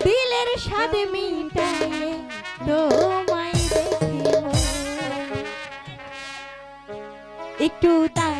দিলের স্বাদ মিটাইয়ে তোমায় একটু তার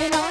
I know.